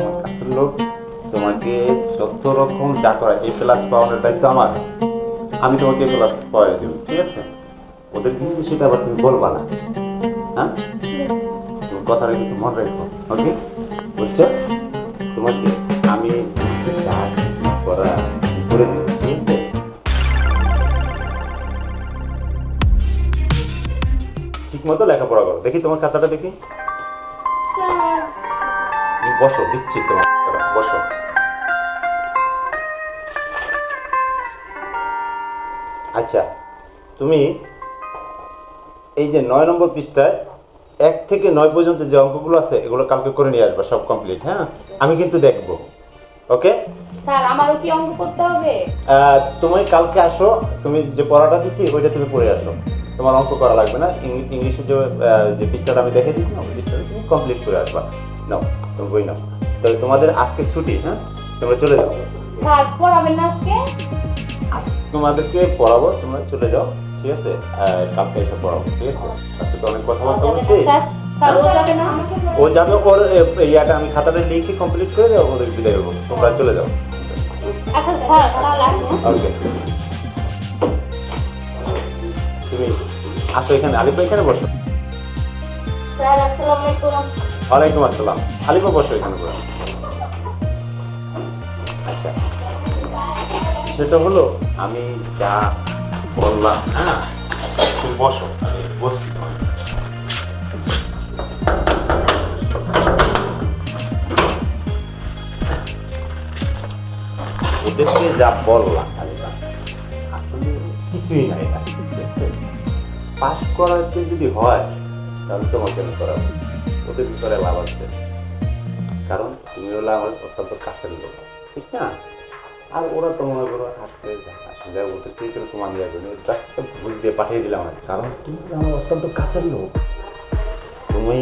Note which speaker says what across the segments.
Speaker 1: আমার কাছের লোক, তোমাকে যত রকম যা করা, এ প্লাস পাওয়ানোর দায়িত্ব আমার। আমি তোমাকে এ প্লাস পাওয়াই দেবো, ঠিক আছে? ওদের কিন্তু সেটা আবার তুমি বলবা না। হ্যাঁ? তুমি কথাটা কিন্তু মনে রাখো ওকে বুঝছ? তোমাকে আমি করা করে দেবো, ঠিক মতো লেখাপড়া করো। দেখি তোমার খাতাটা দেখি। বসো দিচ্ছি তোমার বসো। আচ্ছা তুমি এই যে নয় নম্বর পৃষ্ঠায় এক থেকে নয় পর্যন্ত যে অঙ্কগুলো আছে এগুলো কালকে করে নিয়ে আসবা সব কমপ্লিট হ্যাঁ? আমি কিন্তু দেখব ওকে
Speaker 2: স্যার আমারও কি অঙ্ক করতে হবে?
Speaker 1: তুমি কালকে আসো তুমি যে পড়াটা দিচ্ছি ওইটা তুমি পড়ে আসো। তোমার অঙ্ক করা লাগবে না ইংলিশে যে যে পৃষ্ঠাটা আমি দেখে দিচ্ছি ওই পৃষ্ঠাটা তুমি কমপ্লিট করে আসবা। নাও তুমি বই নাও। তাহলে তোমাদের আজকে ছুটি হ্যাঁ? তোমরা চলে যাও।
Speaker 2: স্যার পড়াবেন না আজকে?
Speaker 1: তোমাদেরকে পড়াবো তোমরা চলে যাও ঠিক আছে? কালকে এসে পড়াবো ঠিক আছে? আজকে তো অনেক কথাবার্তা বলছি।
Speaker 2: স্যার ও যাবে
Speaker 1: ওর ইয়াটা আমি খাতাটা লিখে কমপ্লিট করে দেবো ওদের বিদায় হব তোমরা চলে যাও।
Speaker 2: আচ্ছা
Speaker 1: ওকে। তুমি আসো এখানে আলিফা এখানে বসো।
Speaker 2: স্যার আসসালামু আলাইকুম।
Speaker 1: ওয়ালাইকুম আসসালাম। আলিফা বসো এখানে বসো। আচ্ছা। সেটা হলো, আমি যা বললাম হ্যাঁ তুমি বসো বসছি। ওদেরকে যা বললাম আলিফা আসলে কিছুই নাই পাস করাতে যদি হয়, তাহলে তোমাকে আমি করাবো ওদের ভিতরে লাভ আছে। কারণ তুমি হলো আমার অত্যন্ত কাছের লোক। ঠিক না? আর ওরা তো মনে করো হাসতে আসলে বলতে তুই করে তোমার ইয়ে করবে জাস্ট ভুল দিয়ে পাঠিয়ে দিলাম আর কারণ তুমি আমার অত্যন্ত কাছের লোক। তুমি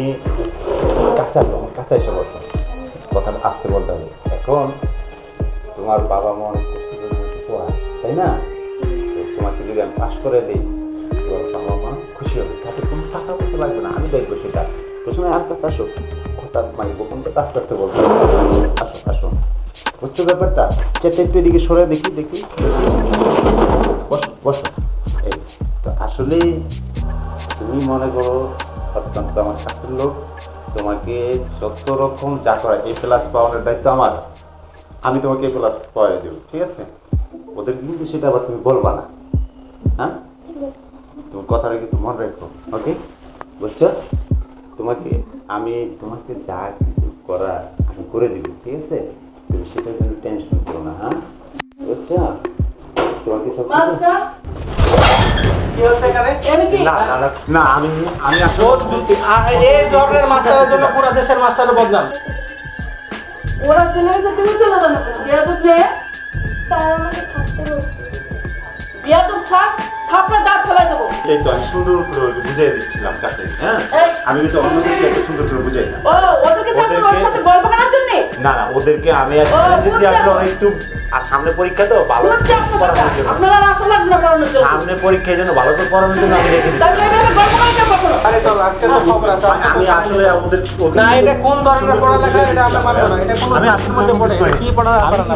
Speaker 1: কাছের লোক কাছে এসে বসো কথাটা আসতে বলতে হবে। এখন তোমার বাবা মা করে তাই না? তোমাকে যদি আমি পাস করে দিই, তোমার বাবা মা খুশি হবে। তাতে কোনো টাকা পয়সা লাগবে না। আমি দেখব সেটা। প্রথমে আর কাছে আসো। কথা মানে গোপনটা আস্তে আস্তে বলব। আসো আসো। বুঝছ ব্যাপারটা। চেটে একটু এদিকে সরে দেখি দেখি। বসো বসো। এই তো আসলেই তুমি মনে করো অত্যন্ত আমার কাছের লোক। তোমাকে যত রকম যা করা এ প্লাস পাওয়ানোর দায়িত্ব আমার। আমি তোমাকে এ প্লাস পাওয়াই দেবো ঠিক আছে? ওদের কিন্তু সেটা আবার তুমি বলবা না। হ্যাঁ? তোমার কথাটা কিন্তু মনে রাখো ওকে? বুঝছ? তোমাকে আমি তোমাকে যা কিছু করার আমি করে দিব ঠিক আছে? তুমি সেটার জন্য টেনশন করো না হ্যাঁ? বুঝছ? তোমাকে সব কিছু-
Speaker 3: কি হচ্ছে এখানে?
Speaker 1: না না না, না আমি আমি
Speaker 3: এই ধরনের মাস্টারের জন্য পুরো দেশের মাস্টারের বদনাম।
Speaker 4: ওরা চলে গেছে তুমি চলে যাবে বিয়া তো মেয়ে
Speaker 2: স্যার আমাকে থাকতে বলছে
Speaker 4: বিয়া তো থাক থাপড়ে দাঁত ফেলাই দেবো।
Speaker 1: এই তো আমি সুন্দর করে বুঝিয়ে দিচ্ছিলাম কাছে হ্যাঁ। আমি কিন্তু অন্যদেরকে এত সুন্দর করে বুঝাই না।
Speaker 4: ও ওদেরকে সাথে ওর সাথে গল্প করার জন্য?
Speaker 1: না না ওদেরকে আমি
Speaker 4: ও,
Speaker 1: যদি আসলে
Speaker 4: পারছি।
Speaker 1: একটু আর সামনে পরীক্ষা তো ভালো পড়ানোর জন্য।
Speaker 4: আপনারা আসলে না পড়ানোর জন্য।
Speaker 1: সামনে পরীক্ষার জন্য ভালো করে পড়ানোর জন্য আমি রেখে দিচ্ছি।
Speaker 4: তাহলে এভাবে গল্প করা কেন কখনো?
Speaker 3: আরে চল আজকে তো খবর আছে
Speaker 1: আমি আসলে ওদের
Speaker 3: না এটা কোন ধরনের পড়ালেখা এটা আমরা মানবো না এটা কোন
Speaker 1: আমি
Speaker 3: আমি মধ্যে পড়ে কি পড়া
Speaker 1: আমি-
Speaker 3: করেন